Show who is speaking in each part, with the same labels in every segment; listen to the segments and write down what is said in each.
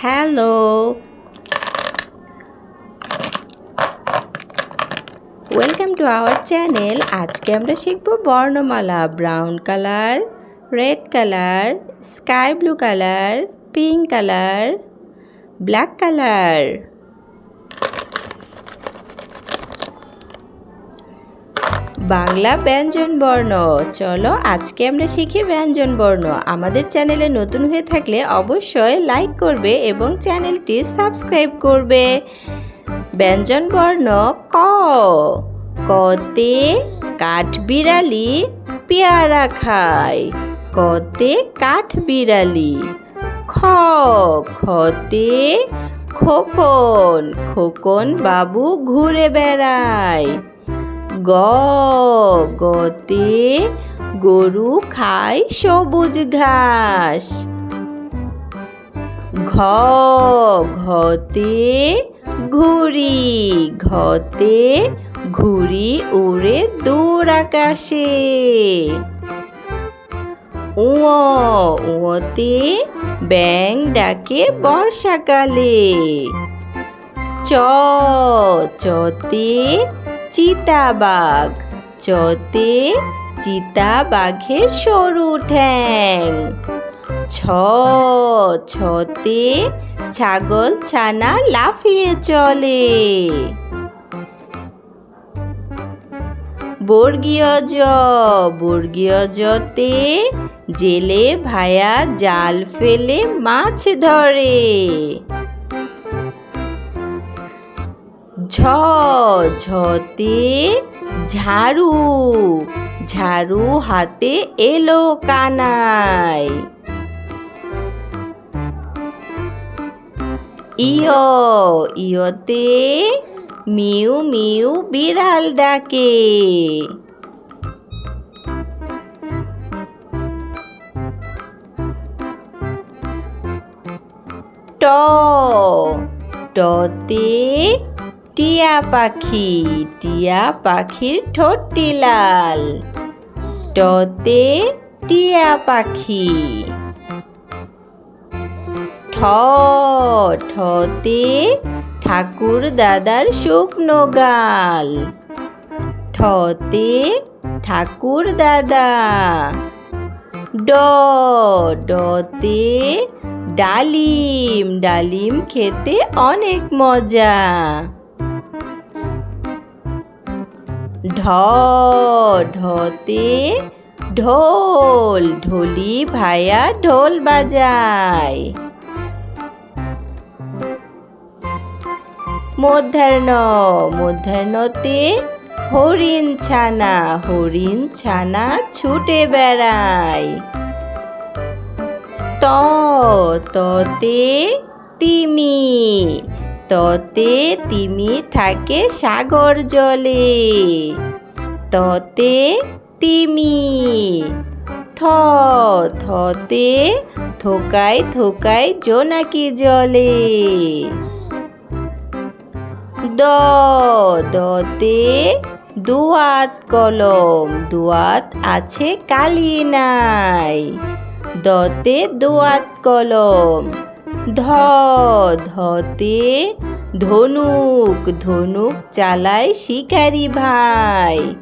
Speaker 1: Hello welcome to our channel আজকে আমরা শিখব বর্ণমালা brown colour red colour sky blue colour pink colour black colour Bangla ব্যঞ্জন বর্ণ। চলো আজকে আমরা শিখি ব্যঞ্জন বর্ণ। আমাদের চ্যানেলে নতুন হয়ে থাকলে অবশ্যই লাইক করবে এবং চ্যানেলটি সাবস্ক্রাইব করবে। ব্যঞ্জন বর্ণ ক। কতে কাঠ বিড়ালি পেয়ারা খায়। কতে কাঠ বিড়ালি খ। খতে খোকন। খোকন বাবু ঘুরে বেড়ায়। গ, গতে গরু খায় সবুজ ঘাস। ঘ, ঘতে ঘুড়ি ঘতে ঘুড়ি উড়ে দূর আকাশে। উঁ উঁতে ব্যাং ডাকে বর্ষাকালে। চ, চতে চিতাবাঘ। চতে চিতাবাঘের সরু ঠ্যাং। ছ, ছতে ছাগল ছানা লাফিয়ে চলে। বর্গীয় জ, বর্গীয় জতে জেলে ভায়া জাল ফেলে মাছ ধরে। ঝতে ঝাড়ু ঝাড়ু হাতে এলো কানাই। ইয় ইয়তে মিউ মিউ বিড়াল ডাকে। ট টতে টিয়া পাখি, টিয়া পাখির ঠোঁটটি লাল। টতে টিয়া পাখি। ঠ ঠতে ঠাকুর দাদার শুকনো গাল। ঠতে ঠাকুর দাদা। ড ডতে ডালিম। ডালিম খেতে অনেক মজা। ঢ ঢতে ঢোল, ঢোলি ভায়া ঢোল বাজায়। মধ্যাহ্ন, মধ্যাহ্নতে হরিণ ছানা হরিণ ছানা ছুটে বেড়ায়। ত, ততে তিমি ততে তিমি থাকে সাগর জলে। ততে তিমি। থ, থতে থোকাই থোকাই জোনাকি জলে। দ, দতে দুয়াত কলম, দুয়াত আছে কালি নাই। দতে দুয়াত কলম ধ ধতে ধনুক ধনুক চালায় শিকারি ভাই।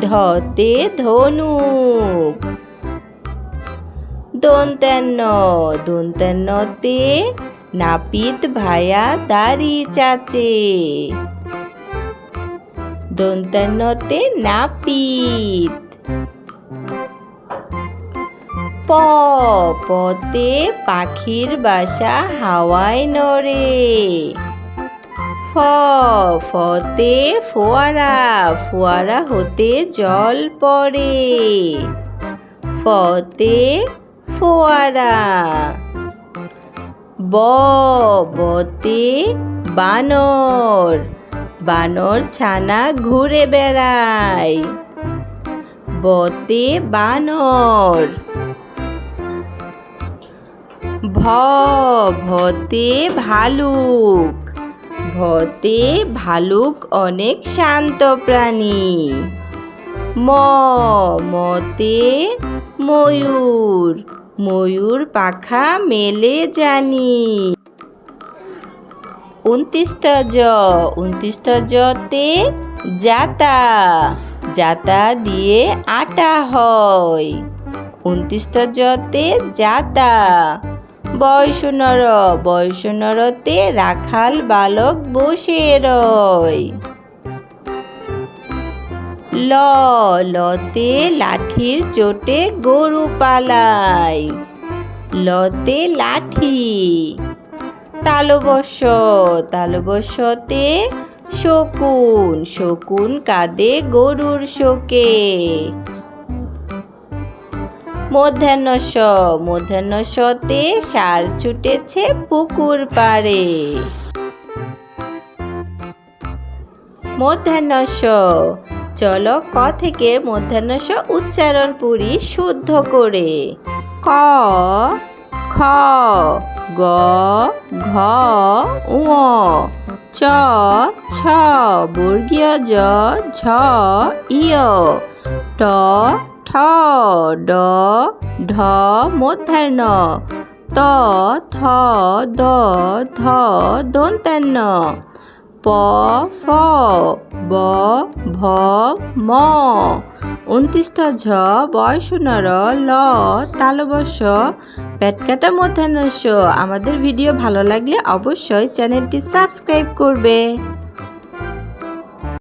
Speaker 1: ধতে ধনুক। দন্তান্ন, দন্তান্নতে নাপিত ভায়া দাড়ি চাচে। দন্তান্নতে নাপিত প পতে পাখির বাসা হাওয়ায় নড়ে। ফ, ফতে ফোয়ারা ফোয়ারা হতে জল পড়ে। ফতে ফোয়ারা। ব, বতে বানর বানর ছানা ঘুরে বেড়ায়। বতে বানর ভ ভতে ভালুক ভতে ভালুক অনেক শান্ত প্রাণী। ম, মতে ময়ূর ময়ূর পাখা মেলে জানি। উনত্রিশত জ উনত্রিশত জতে জাতা জাতা দিয়ে আটা হয়। উনত্রিশত জতে জাতা। বয়সনর বয়সনরতে রাখাল বালক বসে রয়। ল, লতে লাঠির চোটে গরু পালায় লতে লাঠি তালবশ তালবশতে শকুন শকুন কাঁদে গরুর শোকে। মধ্যাহ্ন স মধ্যাহ্ন সতে সার ছুটেছে পুকুর পাড়ে। মধ্যাহ্ন স চলো ক থেকে মধ্যাহ্ন স উচ্চারণ পুরি শুদ্ধ করে। ক, খ, গ, ঘ উ চ, ছ, বর্গীয় জ, ঝ ইয় ট ঠ, ড, ঢ, মধ্যাহ্ন। ত, থ, দ, ধ, দন্তান্ন। প, ফ, ব, ভ, ম। উনত্রিশত ঝ বয়সনর ল তালবশ পেটকাটা মধ্যাহ্ন। আমাদের ভিডিও ভালো লাগলে অবশ্যই চ্যানেলটি সাবস্ক্রাইব করবে।